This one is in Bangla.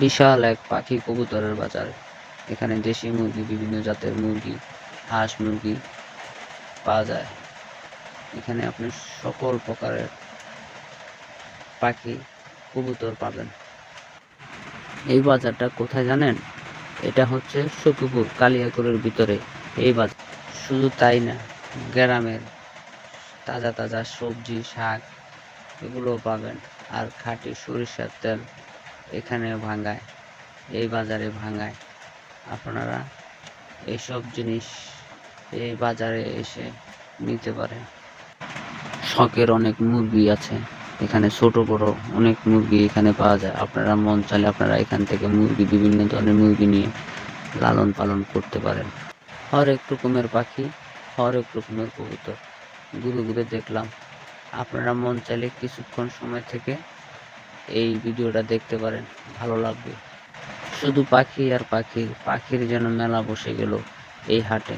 বিশাল এক পাখি কবুতরের বাজার। এখানে দেশি মুরগি, বিভিন্ন জাতের মুরগি, হাঁস মুরগি পাওয়া যায়। এখানে আপনি সকল প্রকারের পাখি, কবুতর পাবেন। এই বাজারটা কোথায় জানেন? এটা হচ্ছে সতুপুর কালিয়াকুরের ভিতরে। এই বাজার শুধু তাই না, গ্রামের তাজা তাজা সবজি, শাক এগুলো পাবেন। আর খাঁটি সরিষার তেল এখানে ভাঙায় এই বাজারে ভাঙায় আপনারা এইসব জিনিস এই বাজারে এসে নিতে পারেন। শখের অনেক মুরগি আছে, এখানে ছোট, বড় অনেক মুরগি এখানে পাওয়া যায়। আপনারা মন চাইলে আপনারা এখান থেকে মুরগি, বিভিন্ন ধরনের মুরগি নিয়ে লালন পালন করতে পারেন। হরেক রকমের পাখি হরেক রকমের কবুতর। ঘুরে ঘুরে দেখলাম। আপনারা মন চাইলে কিছুক্ষণ সময় থেকে এই ভিডিওটা দেখতে পারেন, ভালো লাগবে। শুধু পাখি আর পাখি, পাখির যেন মেলা বসে গেল এই হাটে।